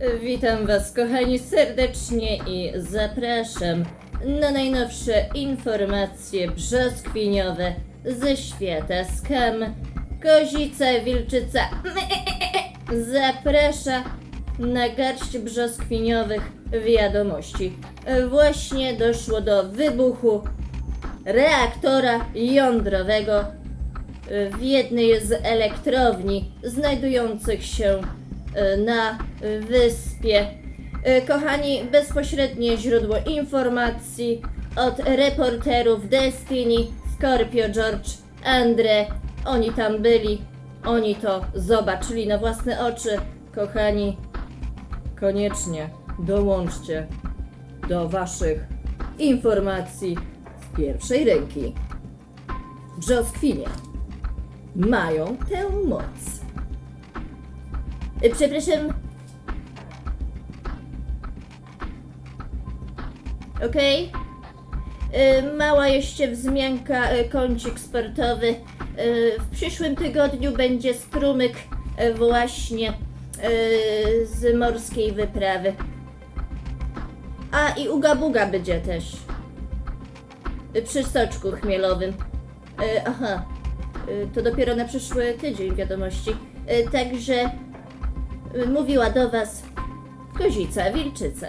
Witam Was, kochani, serdecznie i zapraszam na najnowsze informacje brzoskwiniowe ze świata skam. Kozica Wilczyca zaprasza na garść brzoskwiniowych wiadomości. Właśnie doszło do wybuchu reaktora jądrowego w jednej z elektrowni znajdujących się na wyspie. E, Kochani, bezpośrednie źródło informacji od reporterów Destiny, Scorpio, George, Andre. Oni tam byli, oni to zobaczyli na własne oczy. Kochani, koniecznie dołączcie do Waszych informacji z pierwszej ręki. Brzoskwinie mają tę moc. Y, Przepraszam. Okej. Y, Mała jeszcze wzmianka, y, kącik sportowy. W przyszłym tygodniu będzie strumyk właśnie z morskiej wyprawy. A i Uga Buga będzie też. Przy soczku chmielowym. Aha. To dopiero na przyszły tydzień wiadomości. Także mówiła do Was Kozica Wilczyca.